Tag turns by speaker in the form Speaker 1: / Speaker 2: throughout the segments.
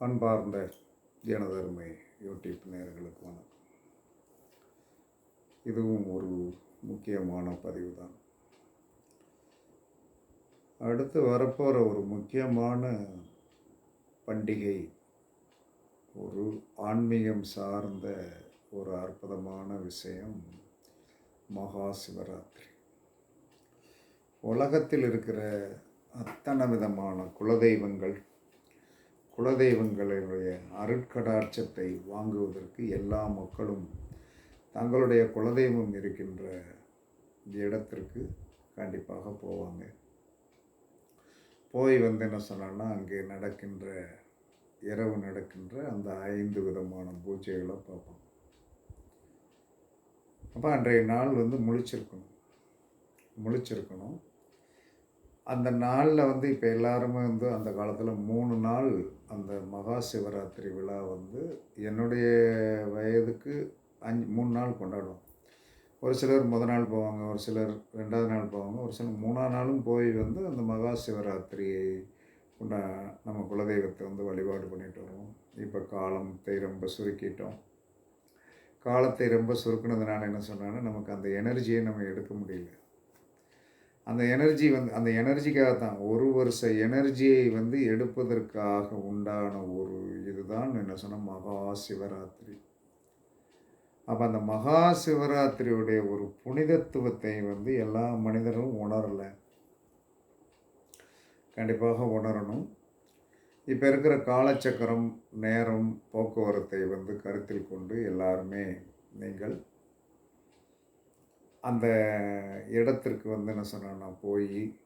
Speaker 1: அன்பார்ந்த எனதருமை யூடியூப் நேர்களுக்கு வணக்கம். இதுவும் ஒரு முக்கியமான பதிவு தான் அடுத்து வரப்போகிற ஒரு முக்கியமான பண்டிகை ஒரு ஆன்மீகம் சார்ந்த ஒரு அற்புதமான விஷயம் மகா சிவராத்திரி உலகத்தில் இருக்கிற அத்தனை விதமான குலதெய்வங்கள் குலதெய்வங்களுடைய அருட்கடாட்சத்தை வாங்குவதற்கு எல்லா மக்களும் தங்களுடைய குலதெய்வம் இருக்கின்ற இடத்திற்கு கண்டிப்பாக போவாங்க. போய் வந்து என்ன சொன்னான்னா அங்கே நடக்கின்ற இரவு நடக்கின்ற அந்த ஐந்து விதமான பூஜைகளை பார்ப்போம். அப்போ அன்றைய நாள் வந்து முழிச்சிருக்கணும். முழிச்சிருக்கணும். அந்த நாளில் வந்து இப்போ எல்லாருமே வந்து அந்த காலத்தில் மூணு நாள் அந்த மகா சிவராத்திரி விழா வந்து என்னுடைய வயதுக்கு அஞ்சு மூணு நாள் கொண்டாடுவோம். ஒரு சிலர் முத நாள் போவாங்க ஒரு சிலர் ரெண்டாவது நாள் போவாங்க ஒரு சிலர் மூணாவது நாளும் போய் வந்து அந்த மகா சிவராத்திரியை உண்டா நம்ம குலதெய்வத்தை வந்து வழிபாடு பண்ணிட்டு வருவோம். இப்போ காலத்தை ரொம்ப சுருக்கிட்டோம். காலத்தை ரொம்ப சுருக்குனதுனால என்ன சொன்னாங்கன்னா நமக்கு அந்த எனர்ஜியை நம்ம எடுக்க முடியல. அந்த எனர்ஜி வந்து அந்த எனர்ஜிக்காக தான் ஒரு வருஷ எனர்ஜியை வந்து எடுப்பதற்காக உண்டான ஒரு இதுதான் என்ன சொன்னால் மகா சிவராத்திரி அப்போ அந்த மகா சிவராத்திரியுடைய ஒரு புனிதத்துவத்தை வந்து எல்லா மனிதர்களும் உணரலை. கண்டிப்பாக உணரணும். இப்போ இருக்கிற காலச்சக்கரம் நேரம் போக்குவரத்தை வந்து கருத்தில் கொண்டு எல்லாருமே நீங்கள் அந்த இடத்திற்கு வந்து என்ன சொன்னா போய்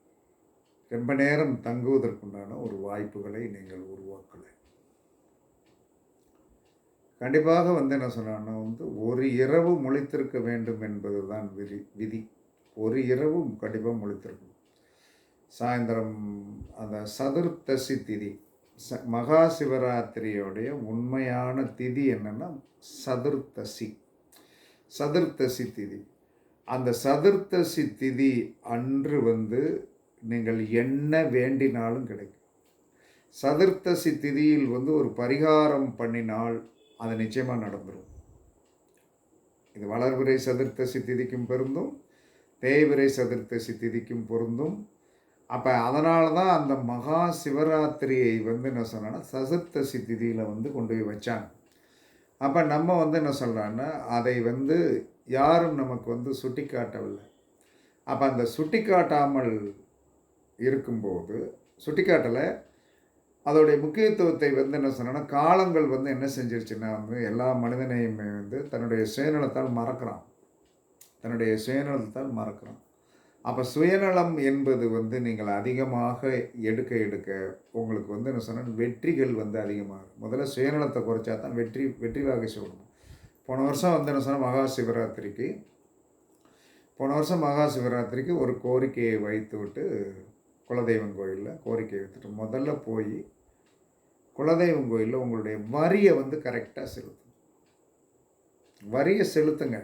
Speaker 1: ரொம்ப நேரம் தங்குவதற்குண்டான ஒரு வாய்ப்புகளை நீங்கள் உருவாக்கலை. கண்டிப்பாக வந்து என்ன சொன்னான்னா வந்து ஒரு இரவு முழித்திருக்க வேண்டும் என்பது தான் விதி விதி. ஒரு இரவு கண்டிப்பாக முழித்திருக்கணும். சாயந்தரம் அந்த சதுர்த்தசி திதி ச மகா சிவராத்திரியோடைய உண்மையான திதி என்னென்னா சதுர்த்தசி சதுர்த்தசி திதி. அந்த சதுர்த்தசி திதி அன்று வந்து நீங்கள் என்ன வேண்டினாலும் கிடைக்கும். சதுர்த்தசி திதியில் வந்து ஒரு பரிகாரம் பண்ணினால் அது நிச்சயமாக நடந்துடும் இது வளர்விரை சதுர்த்தசி திதிக்கும் பொருந்தும் தேய்விரை சதுர்த்தசி திதிக்கும் பொருந்தும். அப்போ அதனால தான் அந்த மகா சிவராத்திரியை வந்து என்ன சொன்னால் சதுர்த்தசி திதியில் வந்து கொண்டு போய் வச்சாங்க. அப்போ நம்ம வந்து என்ன சொல்கிறான்னா அதை வந்து யாரும் நமக்கு வந்து சுட்டி காட்டவில்லை அப்போ அந்த சுட்டி காட்டாமல் இருக்கும்போது சுட்டி காட்டலை அதோடைய முக்கியத்துவத்தை வந்து என்ன சொன்னோன்னா காலங்கள் வந்து என்ன செஞ்சிருச்சுன்னா வந்து எல்லா மனிதனையுமே வந்து தன்னுடைய சுயநலத்தால் மறக்கிறான். தன்னுடைய சுயநலத்தால் மறக்கிறான். அப்போ சுயநலம் என்பது வந்து நீங்கள் அதிகமாக எடுக்க எடுக்க உங்களுக்கு வந்து என்ன சொன்னால் வெற்றிகள் வந்து அதிகமாகும். முதல்ல சுயநலத்தை குறைச்சா தான் வெற்றி வெற்றி வாகை சொல்லணும் போன வருஷம் வந்து என்ன சொன்னால் மகா சிவராத்திரிக்கு போன வருஷம் மகா சிவராத்திரிக்கு ஒரு கோரிக்கையை வைத்து விட்டு குலதெய்வம் கோயிலில் கோரிக்கை வைத்துட்டு முதல்ல போய் குலதெய்வம் கோயிலில் உங்களுடைய வரியை வந்து கரெக்டாக செலுத்தும் வரியை செலுத்துங்க.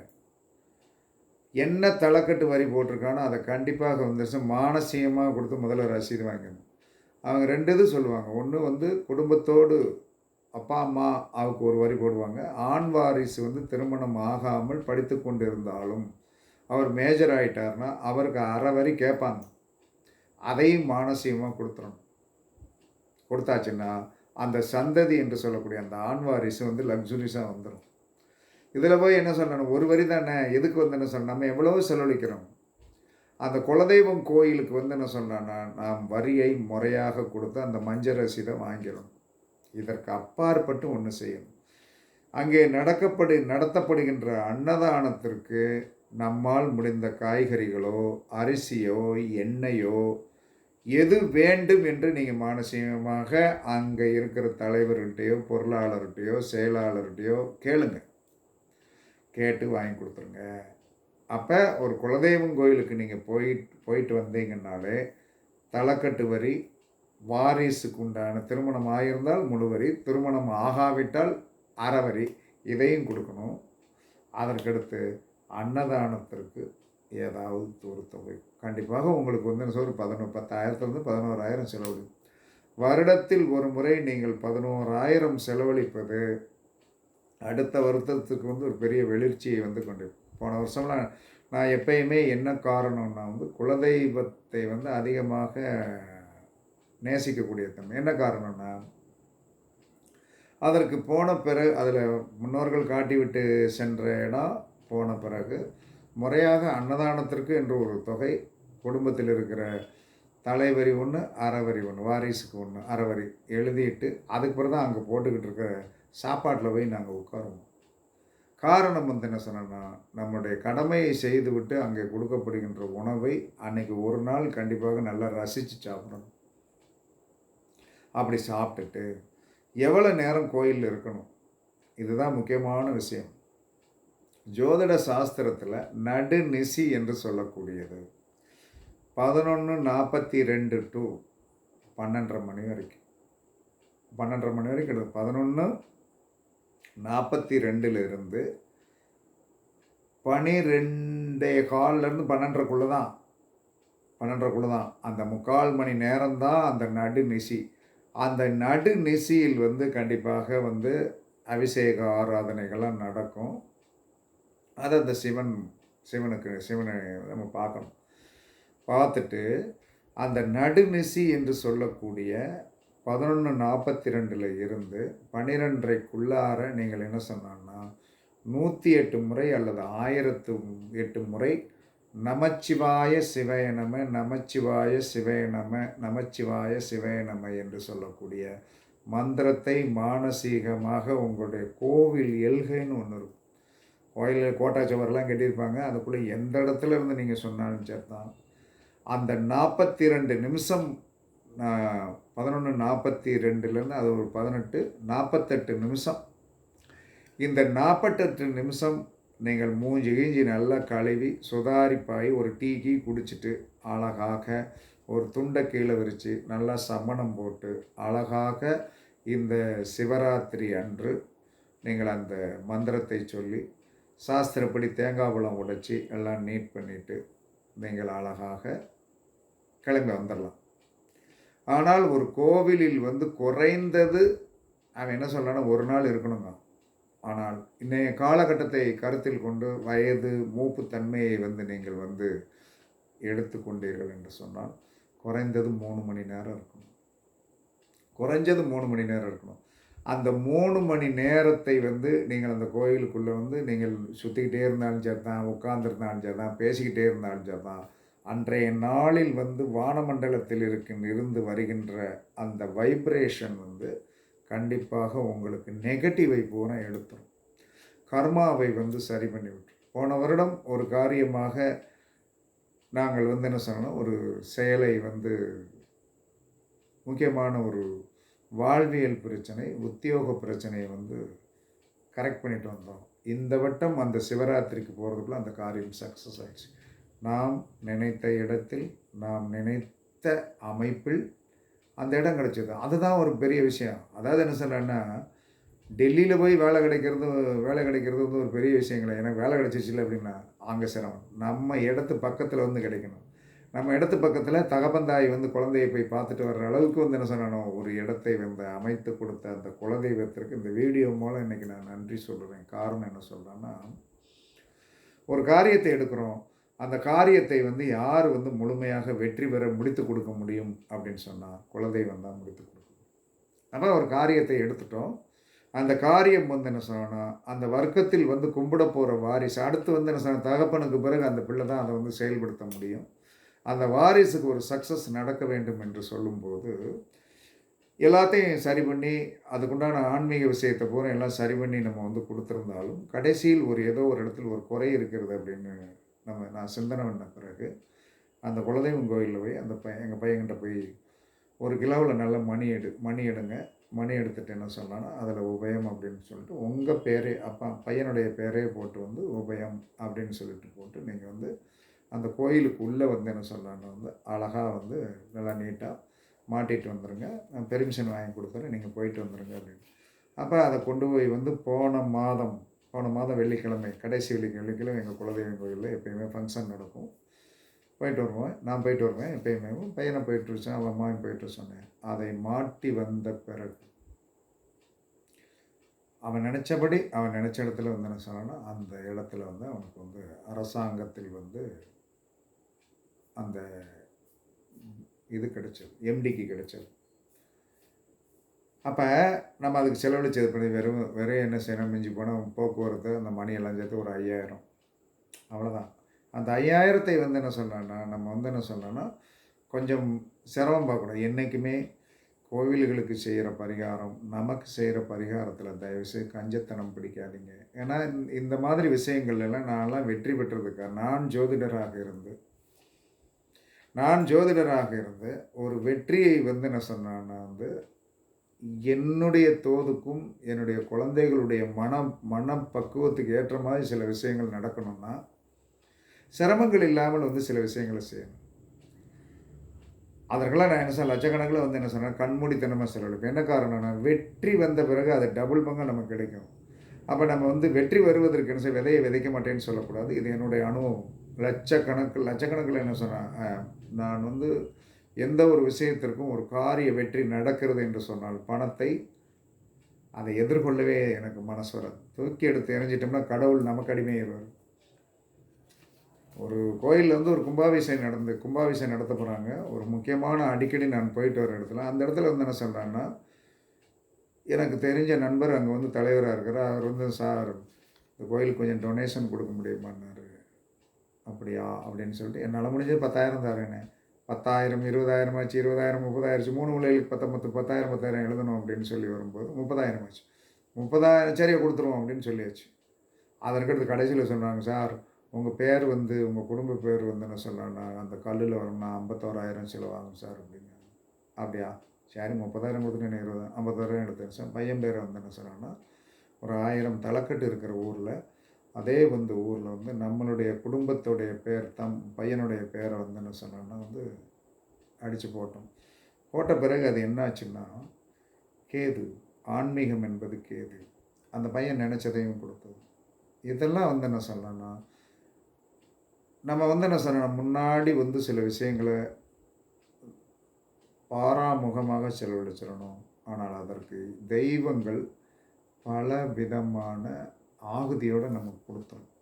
Speaker 1: என்ன தலைக்கட்டு வரி போட்டிருக்கானோ அதை கண்டிப்பாக வந்துருச்சு மானசீகமாக கொடுத்து முதல்ல ரசீது வாங்கணும் அவங்க ரெண்டு இது சொல்லுவாங்க. ஒன்று வந்து குடும்பத்தோடு அப்பா அம்மா அவருக்கு ஒரு வரி போடுவாங்க. ஆண் வாரிசு வந்து திருமணம் ஆகாமல் படித்து கொண்டு இருந்தாலும் அவர் மேஜர் ஆகிட்டார்னா அவருக்கு அரை வரி கேட்பாங்க. அதையும் மானசீகமாக கொடுத்துடணும் கொடுத்தாச்சுன்னா அந்த சந்ததி என்று சொல்லக்கூடிய அந்த ஆண் வாரிசு வந்து லக்ஸுரிஸாக வந்துடும் இதில் போய் என்ன சொல்லணும்? ஒரு வரி தானே? எதுக்கு வந்து என்ன சொன்ன நம்ம எவ்வளோ செலவழிக்கிறோம். அந்த குலதெய்வம் கோயிலுக்கு வந்து என்ன சொன்னான்னா நாம் வரியை முறையாக கொடுத்து அந்த மஞ்சள் ரசீதை வாங்கிறோம் இதற்கு அப்பாற்பட்டு ஒன்று செய்யணும். அங்கே நடக்கப்படு நடத்தப்படுகின்ற அன்னதானத்திற்கு நம்மால் முடிந்த காய்கறிகளோ அரிசியோ எண்ணெயோ எது வேண்டும் என்று நீங்கள் மானசீகமாக அங்கே இருக்கிற தலைவர்கிட்டையோ பொருளாளர்கிட்டையோ செயலாளர்கிட்டையோ கேளுங்கள் கேட்டு வாங்கி கொடுத்துருங்க. அப்போ ஒரு குலதெய்வம் கோயிலுக்கு நீங்கள் போயிட்டு போயிட்டு வந்தீங்கன்னாலே தலைக்கட்டு வரி வாரிசுக்கு உண்டான திருமணம் ஆகியிருந்தால் முழுவரி திருமணம் ஆகாவிட்டால் அறவரி இதையும் கொடுக்கணும். அதற்கடுத்து அன்னதானத்திற்கு ஏதாவது ஒரு தொகை. கண்டிப்பாக உங்களுக்கு வந்து ஒரு பதினொரு பத்தாயிரத்துலேருந்து பதினோராயிரம் செலவழிக்கும் வருடத்தில் ஒரு முறை நீங்கள் பதினோராயிரம் செலவழிப்பது அடுத்த வருத்தத்துக்கு வந்து ஒரு பெரிய வெளிர்ச்சியை வந்து கொண்டு போன வருஷம்லாம் நான் எப்பயுமே என்ன காரணம்னா வந்து குலதெய்வத்தை வந்து அதிகமாக நேசிக்கக்கூடிய தன்மை. என்ன காரணம்னா அதற்கு போன பிறகு அதில் முன்னோர்கள் காட்டிவிட்டு சென்ற இடம் போன பிறகு முறையாக அன்னதானத்திற்கு என்று ஒரு தொகை குடும்பத்தில் இருக்கிற தலைவரி ஒன்று அறவரி ஒன்று வாரிசுக்கு ஒன்று அறவரி எழுதிட்டு அதுக்கு பிறகு தான் அங்கே போட்டுக்கிட்டு இருக்க சாப்பாட்டில் போய் நாங்கள் உட்காருவோம். காரணம் வந்து என்ன சொன்னோன்னா நம்முடைய கடமையை செய்துவிட்டு அங்கே கொடுக்கப்படுகின்ற உணவை அன்னைக்கு ஒரு நாள் கண்டிப்பாக நல்லா ரசித்து சாப்பிடணும். அப்படி சாப்பிட்டுட்டு எவ்வளோ நேரம் கோயிலில் இருக்கணும்? இதுதான் முக்கியமான விஷயம். ஜோதிட சாஸ்திரத்தில் நடுநிசி என்று சொல்லக்கூடியது. பதினொன்று நாற்பத்தி ரெண்டு டு பன்னெண்டரை மணி வரைக்கும். பன்னெண்டரை மணி வரைக்கும் பதினொன்று நாற்பத்தி ரெண்டில் இருந்து பனிரெண்டே கால்லேருந்து பன்னெண்டரைக்குள்ளே தான் பன்னெண்டரைக்குள்ளே தான் அந்த முக்கால் மணி நேரம்தான் அந்த நடு நிசி அந்த நடுநிசியில் வந்து கண்டிப்பாக வந்து அபிஷேக ஆராதனைகள்லாம் நடக்கும். அதை அந்த சிவன் சிவனுக்கு சிவனை நம்ம பார்க்கணும். பார்த்துட்டு அந்த நடுநிசி என்று சொல்லக்கூடிய பதினொன்று நாற்பத்தி ரெண்டில் இருந்து பன்னிரெண்டரைக்குள்ளார நீங்கள் என்ன சொன்னான்னா நூற்றி எட்டு முறை அல்லது ஆயிரத்து எட்டு முறை நமச்சிவாய சிவயநம நமச்சிவாய சிவயநம நமச்சிவாய சிவயநம என்று சொல்லக்கூடிய மந்திரத்தை மானசீகமாக உங்களுடைய கோவில் எல்கைன்னு ஒன்று இருக்கும். கோயில் கோட்டாச்சுவரெலாம் கட்டியிருப்பாங்க. அதுக்குள்ளே எந்த இடத்துல இருந்து நீங்கள் சொன்னாலும் சரி தான் அந்த நாற்பத்தி ரெண்டு நிமிஷம் பதினொன்று நாற்பத்தி ரெண்டுலேருந்து அது ஒரு பதினெட்டு நாற்பத்தெட்டு நிமிஷம். இந்த நாற்பத்தெட்டு நிமிஷம் நீங்கள் மூஞ்சி கீஞ்சி நல்லா கழுவி சுதாரிப்பாய் ஒரு டீ கீ குடிச்சிட்டு அழகாக ஒரு துண்டை கீழே விரித்து நல்லா சமணம் போட்டு அழகாக இந்த சிவராத்திரி அன்று நீங்கள் அந்த மந்திரத்தை சொல்லி சாஸ்திரப்படி தேங்காய் பழம் உடைச்சி எல்லாம் நீட் பண்ணிவிட்டு நீங்கள் அழகாக கிளம்பி வந்துடலாம் ஆனால் ஒரு கோவிலில் வந்து குறைந்தது அவன் என்ன சொல்லனா ஒரு நாள் இருக்கணுங்க. ஆனால் இன்றைய காலகட்டத்தை கருத்தில் கொண்டு வயது மூப்பு தன்மையை வந்து நீங்கள் வந்து எடுத்துக்கொண்டீர்கள் என்று சொன்னால் குறைந்தது மூணு மணி நேரம் இருக்கணும். குறைஞ்சது மூணு மணி நேரம் இருக்கணும். அந்த மூணு மணி நேரத்தை வந்து நீங்கள் அந்த கோயிலுக்குள்ளே வந்து நீங்கள் சுற்றிக்கிட்டே இருந்தாலும் சரி தான் உட்காந்துருந்தாலும் சரி தான் பேசிக்கிட்டே இருந்தாலும் சரி தான் அன்றைய நாளில் வந்து வானமண்டலத்தில் இருக்கின்ற இருந்து வருகின்ற அந்த வைப்ரேஷன் வந்து கண்டிப்பாக உங்களுக்கு நெகட்டிவை பூரா எடுத்துரும் கர்மாவை வந்து சரி பண்ணி போன வருடம் ஒரு காரியமாக நாங்கள் வந்து என்ன சொன்னோம் ஒரு செயலை வந்து முக்கியமான ஒரு வாழ்வியல் பிரச்சனை உத்தியோக பிரச்சனையை வந்து கரெக்ட் பண்ணிட்டு வந்தோம். இந்த வட்டம் அந்த சிவராத்திரிக்கு போகிறதுக்குள்ள அந்த காரியம் சக்ஸஸ் ஆயிடுச்சு. நாம் நினைத்த இடத்தில் நாம் நினைத்த அமைப்பில் அந்த இடம் கிடச்சிது. அதுதான் ஒரு பெரிய விஷயம். அதாவது என்ன சொன்னேன்னா டெல்லியில் போய் வேலை கிடைக்கிறது வேலை கிடைக்கிறது வந்து ஒரு பெரிய விஷயம் கிடையாது. எனக்கு வேலை கிடைச்சிச்சு அப்படின்னா அங்கே சிரமம். நம்ம இடத்து பக்கத்தில் வந்து கிடைக்கணும். நம்ம இடத்து பக்கத்தில் தகப்பந்தாய் வந்து குழந்தையை போய் பார்த்துட்டு வர்ற அளவுக்கு வந்து என்ன சொன்னோம் ஒரு இடத்தை வந்து அமைத்து கொடுத்த அந்த குலதெய்வத்திற்கு இந்த வீடியோ மூலம் இன்றைக்கி நான் நன்றி சொல்கிறேன் காரணம் என்ன சொல்கிறேன்னா ஒரு காரியத்தை எடுக்கிறோம். அந்த காரியத்தை வந்து யார் வந்து முழுமையாக வெற்றி பெற முடித்து கொடுக்க முடியும் அப்படின்னு சொன்னால் குழந்தை வந்தால் முடித்து கொடுக்கும். நம்ம ஒரு காரியத்தை எடுத்துட்டோம். அந்த காரியம் வந்து என்ன சொன்னால் அந்த வர்க்கத்தில் வந்து கும்பிட போகிற வாரிசு அடுத்து வந்து என்ன சொன்ன தகப்பனுக்கு பிறகு அந்த பிள்ளை தான் அதை வந்து செயல்படுத்த முடியும். அந்த வாரிசுக்கு ஒரு சக்ஸஸ் நடக்க வேண்டும் என்று சொல்லும்போது எல்லாத்தையும் சரி பண்ணி அதுக்குண்டான ஆன்மீக விஷயத்தை பூரா எல்லாம் சரி பண்ணி நம்ம வந்து கொடுத்துருந்தாலும் கடைசியில் ஒரு ஏதோ ஒரு இடத்துல ஒரு குறை இருக்கிறது அப்படின்னு நம்ம நான் சிந்தனை பண்ண பிறகு அந்த குலதெய்வம் கோயிலில் போய் அந்த பையன் எங்கள் பையன்கிட்ட போய் ஒரு கிலோவில் நல்ல மணி எடு மணி எடுங்க மணி எடுத்துகிட்டு என்ன சொன்னான்னா அதில் உபயம் அப்படின்னு சொல்லிட்டு உங்கள் பேரே அப்பா பையனுடைய பேரே போட்டு வந்து உபயம் அப்படின்னு சொல்லிட்டு போட்டு நீங்கள் வந்து அந்த கோயிலுக்கு உள்ளே வந்து என்ன சொல்லலான்னு வந்து அழகாக வந்து நல்லா நீட்டாக மாட்டிட்டு வந்துடுங்க பெர்மிஷன் வாங்கி கொடுத்துறேன் நீங்கள் போயிட்டு வந்துடுங்க அப்படின்னு. அப்போ அதை கொண்டு போய் வந்து போன மாதம் போன மாதம் வெள்ளிக்கிழமை கடைசி வெள்ளிக்கிழமை எங்கள் குலதெய்வம் கோயிலில் எப்பயுமே ஃபங்க்ஷன் நடக்கும். போயிட்டு வருவேன் நான் போயிட்டு வருவேன் எப்பயுமே. பையனை போயிட்டு வச்சேன் அவன் அம்மாவையும் போயிட்டு சொன்னேன். அதை மாட்டி வந்த பிறகு அவன் நினச்சபடி அவன் நினச்ச இடத்துல வந்து என்ன சொன்னான்னா அந்த இடத்துல வந்து அவனுக்கு வந்து அரசாங்கத்தில் வந்து அந்த இது கிடைச்சது எம்டிக்கு கிடைச்சது. அப்போ நம்ம அதுக்கு செலவழிச்சது பண்ணி வெறும் வெறும் என்ன செய்யணும்? மிஞ்சி போனால் போக்குவரத்து அந்த மணியெல்லாம் சேர்த்து ஒரு ஐயாயிரம். அவ்வளோதான் அந்த ஐயாயிரத்தை வந்து என்ன சொன்னோன்னா நம்ம வந்து என்ன சொல்லணுன்னா கொஞ்சம் சிரமம் பார்க்கணும். என்றைக்குமே கோவில்களுக்கு செய்கிற பரிகாரம் நமக்கு செய்கிற பரிகாரத்தில் தயவுசெய்து கஞ்சத்தனம் பிடிக்காதீங்க. ஏன்னா இந்த- இந்த மாதிரி விஷயங்கள்லாம் நான்லாம் வெற்றி பெற்றதுக்காக நான் ஜோதிடராக இருந்து நான் ஜோதிடராக இருந்து ஒரு வெற்றியை வந்து என்ன சொன்னேன்னா வந்து என்னுடைய தோதுக்கும் என்னுடைய குழந்தைகளுடைய மனம் மனப்பக்குவத்துக்கு ஏற்ற மாதிரி சில விஷயங்கள் நடக்கணும்னா சிரமங்கள் இல்லாமல் வந்து சில விஷயங்களை செய்யணும். அதற்கெல்லாம் நான் என்ன சொன்ன லட்சக்கணக்கில் வந்து என்ன சொன்னேன் கண்மூடித்தனமாக செலவழிப்பேன். என்ன காரணம்னா வெற்றி வந்த பிறகு அது டபுள் பங்காக நமக்கு கிடைக்கும். அப்போ நம்ம வந்து வெற்றி வருவதற்கு என்ன செய்ய விதையை விதைக்க மாட்டேன்னு சொல்லக்கூடாது. இது என்னுடைய அனுபவம். லட்சக்கணக்கு லட்சக்கணக்கில் என்ன சொன்னேன் நான் வந்து எந்த ஒரு விஷயத்திற்கும் ஒரு காரிய வெற்றி நடக்கிறது என்று சொன்னால் பணத்தை அதை எதிர்கொள்ளவே எனக்கு மனசு வராது. தூக்கி எடுத்து எரிஞ்சிட்டோம்னா கடவுள் நமக்கு அடிமையாயிருவார் ஒரு கோயிலில் வந்து ஒரு கும்பாபிஷேகம் நடந்து கும்பாபிஷேகம் நடத்த போகிறாங்க ஒரு முக்கியமான அடிக்கடி நான் போயிட்டு வர இடத்துல அந்த இடத்துல வந்து என்ன சொல்கிறாங்கன்னா எனக்கு தெரிஞ்ச நண்பர் அங்கே வந்து தலைவராக இருக்கிறார் அவர் வந்து சார் இந்த கோயிலுக்கு கொஞ்சம் டொனேஷன் கொடுக்க முடியுமான்னாரு. அப்படியா? அப்படின்னு சொல்லிட்டு என்னால் முடிஞ்சது பத்தாயிரம் தரேனே. பத்தாயிரம் இருபதாயிரம் ஆச்சு இருபதாயிரம் முப்பதாயிரச்சு மூணு பிள்ளைகளுக்கு பத்தொம்பத்து பத்தாயிரம் பத்தாயிரம் எழுதணும் அப்படின்னு சொல்லி வரும்போது முப்பதாயிரம் ஆச்சு. முப்பதாயிரம் சரியாக கொடுத்துருவோம் அப்படின்னு சொல்லியாச்சு. அதற்கடுத்து கடைசியில் சொன்னாங்க சார் உங்கள் பேர் வந்து உங்கள் குடும்ப பேர் வந்து என்ன அந்த கல்லில் வரணும்னா ஐம்பத்தோராயிரம் செலவாகும் சார் அப்படிங்க அப்படியா? சரி முப்பதாயிரம் கொடுத்துட்டு இருபது ஐம்பத்தாயிரம் எடுத்தேன் சார். பையன் பேரை வந்து என்ன ஒரு ஆயிரம் தலைக்கட்டு இருக்கிற ஊரில் அதே வந்து ஊரில் வந்து நம்மளுடைய குடும்பத்துடைய பேர் தம் பையனுடைய பேரை வந்து என்ன சொன்னான்னா வந்து அடித்து போட்டோம். போட்ட பிறகு அது என்னாச்சுன்னா கேது ஆன்மீகம் என்பது கேது. அந்த பையன் நினச்சதையும் கொடுத்தது. இதெல்லாம் வந்து என்ன சொல்லணும்னா நம்ம வந்து என்ன சொல்லணும் முன்னாடி வந்து சில விஷயங்களை பாராமுகமாக செலவழிச்சிடணும். ஆனால் அதற்கு தெய்வங்கள் பல விதமான ஆகுதியோடு நமக்கு கொடுத்துரும்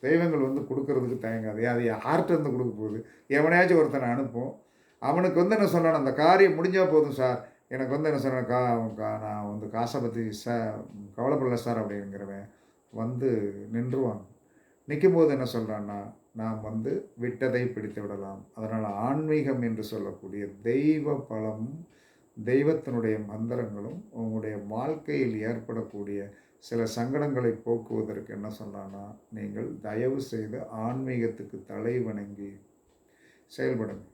Speaker 1: தெய்வங்கள் வந்து கொடுக்கறதுக்கு தயங்காது அது யார்கிட்ட இருந்து கொடுக்க போகுது. எவனையாச்சும் ஒருத்தனை அனுப்பும் அவனுக்கு வந்து என்ன சொல்லணும் அந்த காரியம் முடிஞ்சால் போதும் சார். எனக்கு வந்து என்ன சொன்ன கா கா- நான் வந்து காசை பற்றி ச கவலைப்படல சார் அப்படிங்கிறவன் வந்து நின்றுவான். நிற்கும்போது என்ன சொல்கிறான்னா நாம் வந்து விட்டதை பிடித்து விடலாம். அதனால் ஆன்மீகம் என்று சொல்லக்கூடிய தெய்வ பலமும் தெய்வத்தினுடைய மந்திரங்களும் உங்களுடைய வாழ்க்கையில் ஏற்படக்கூடிய சில சங்கடங்களை போக்குவதற்கு என்ன சொன்னான்னா நீங்கள் தயவு செய்து ஆன்மீகத்துக்கு தலை வணங்கி செயல்படுங்க.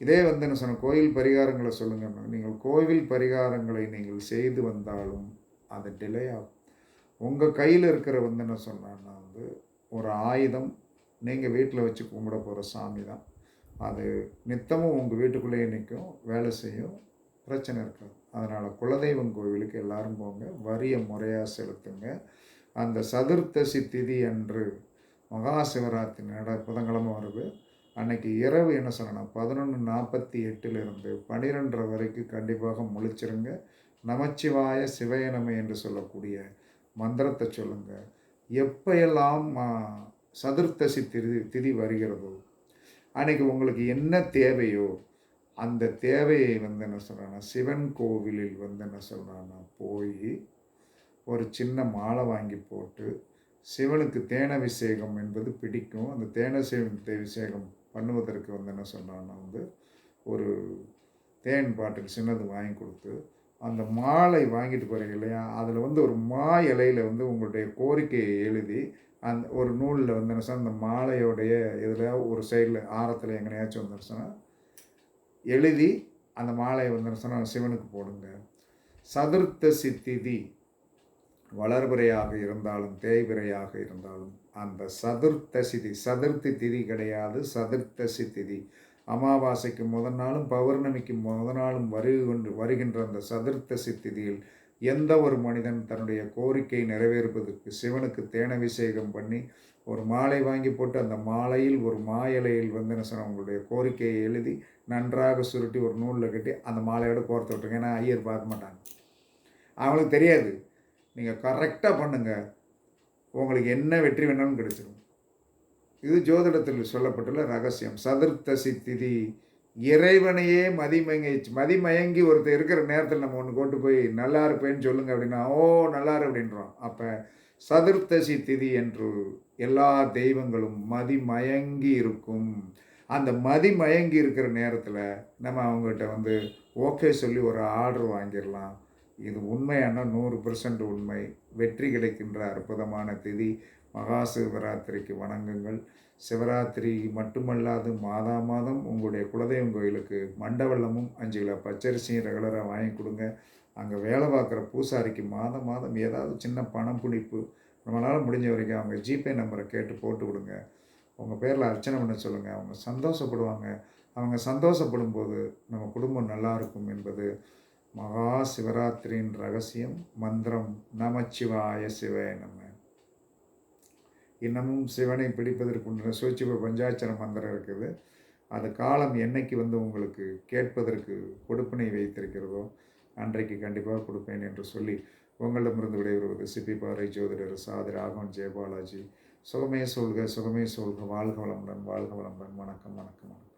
Speaker 1: இதே வந்து என்ன சொன்ன கோயில் பரிகாரங்களை சொல்லுங்கன்னா நீங்கள் கோவில் பரிகாரங்களை நீங்கள் செய்து வந்தாலும் அது டிலே ஆகும். உங்கள் கையில் இருக்கிற வந்து என்ன சொன்னான்னா வந்து ஒரு ஆயுதம் நீங்கள் வீட்டில் வச்சு கும்பிட போகிற சாமி தான். அது நித்தமும் உங்கள் வீட்டுக்குள்ளேயே நிற்கும் வேலை செய்யும் பிரச்சனை இருக்காது. அதனால் குலதெய்வம் கோவிலுக்கு எல்லாரும் போங்க வரிய முறையாக செலுத்துங்க. அந்த சதுர்த்தசி திதி அன்று மகா சிவராத்திரி நட புதன்கிழமை வருது. அன்னைக்கு இரவு என்ன சொல்லணும்? பதினொன்று நாற்பத்தி எட்டிலிருந்து பனிரெண்டரை வரைக்கும் கண்டிப்பாக முழிச்சிருங்க. நமச்சிவாய சிவயனமை என்று சொல்லக்கூடிய மந்திரத்தை சொல்லுங்க. எப்பையெல்லாம் சதுர்த்தசி திதி திதி வருகிறதோ அன்னைக்கு உங்களுக்கு என்ன தேவையோ அந்த தேவையை வந்து என்ன சொல்கிறான்னா சிவன் கோவிலில் வந்து என்ன சொல்கிறான்னா போய் ஒரு சின்ன மாலை வாங்கி போட்டு சிவனுக்கு தேனபிஷேகம் என்பது பிடிக்கும். அந்த தேனபிஷேகம் பண்ணுவதற்கு வந்து என்ன சொன்னான்னா வந்து ஒரு தேன் பாட்டில் சின்னது வாங்கி கொடுத்து அந்த மாலை வாங்கிட்டு போகிறீங்க இல்லையா அதில் வந்து ஒரு மா இலையில் வந்து உங்களுடைய கோரிக்கையை எழுதி அந்த ஒரு நூலில் வந்து என்ன சொன்னால் அந்த மாலையோடைய இதில் ஒரு சைடில் ஆரத்தில் எங்கனையாச்சும் வந்துருச்சுன்னா எழுதி அந்த மாலையை வந்து சொன்ன சொன்னால் சிவனுக்கு போடுங்க. சதுர்த்தசி திதி வளர்பிறையாக இருந்தாலும் தேய்பிறையாக இருந்தாலும் அந்த சதுர்த்த சிதி சதுர்த்தி திதி கிடையாது சதுர்த்தசி திதி அமாவாசைக்கு முதல் நாளும் பௌர்ணமிக்கு முதல் நாளும் வருகி கொண்டு வருகின்ற அந்த சதுர்த்தசி திதியில் எந்த ஒரு மனிதன் தன்னுடைய கோரிக்கை நிறைவேறுவதற்கு சிவனுக்கு தேனபிஷேகம் பண்ணி ஒரு மாலை வாங்கி போட்டு அந்த மாலையில் ஒரு மாயலையில் வந்து என்ன சொன்ன உங்களுடைய கோரிக்கையை எழுதி நன்றாக சுருட்டி ஒரு நூலில் கட்டி அந்த மாலையோட கோர்த்து விட்டுருங்க. ஏன்னா ஐயர் பார்க்க மாட்டாங்க. அவங்களுக்கு தெரியாது. நீங்கள் கரெக்டாக பண்ணுங்கள் உங்களுக்கு என்ன வெற்றி வேணாலும் கிடைச்சிடும் இது ஜோதிடத்தில் சொல்லப்பட்டுள்ள ரகசியம். சதுர்த்தசி திதி. இறைவனையே மதிமயங்கி மதிமயங்கி ஒருத்தர் இருக்கிற நேரத்தில் நம்ம ஒன்று கொண்டு போய் நல்லா இருப்பேன்னு சொல்லுங்கள் அப்படின்னா ஓ நல்லா இரு அப்படின்றோம். அப்போ சதுர்த்தசி திதி என்று எல்லா தெய்வங்களும் மதிமயங்கி இருக்கும். அந்த மதிமயங்கி இருக்கிற நேரத்தில் நம்ம அவங்ககிட்ட வந்து ஓகே சொல்லி ஒரு ஆர்டர் வாங்கிடலாம். இது உண்மையான நூறு பெர்சன்ட் உண்மை. வெற்றி கிடைக்கின்ற அற்புதமான திதி. மகா சிவராத்திரிக்கு வணங்குங்கள். சிவராத்திரி மட்டுமல்லாது மாதா மாதம் உங்களுடைய குலதெய்வம் கோயிலுக்கு மண்டவள்ளமும் அஞ்சு கிலோ பச்சரிசியும் ரெகுலராக வாங்கி கொடுங்க. அங்கே வேலை பார்க்குற பூசாரிக்கு மாதம் மாதம் ஏதாவது சின்ன பணம் பிடிப்பு நம்மளால் முடிஞ்ச வரைக்கும் அவங்க ஜிபே நம்பரை கேட்டு போட்டு கொடுங்க உங்கள் பேரில் அர்ச்சனை பண்ண சொல்லுங்கள் அவங்க சந்தோஷப்படுவாங்க. அவங்க சந்தோஷப்படும் போது நம்ம குடும்பம் நல்லா இருக்கும் என்பது மகா சிவராத்திரியின் ரகசியம். மந்திரம் நமச்சிவாய சிவ நம்ம இன்னமும் சிவனை பிடிப்பதற்குன்ற சூச்சிப பஞ்சாட்சர மந்திரம் இருக்குது. அது காலம் என்னைக்கு வந்து உங்களுக்கு கேட்பதற்கு கொடுப்பினை வைத்திருக்கிறதோ அன்றைக்கு கண்டிப்பாக கொடுப்பேன் என்று சொல்லி உங்களிடமிருந்து விடைபெறுவது சிப்பி பாறை ஜோதிடர் சாதி ராகவன் ஜெயபாலாஜி. சுகமே சொல்க சுகமே சொல்க. வாழ்க வளமுடன் வாழ்க வளமுடன். வணக்கம் வணக்கம் வணக்கம்.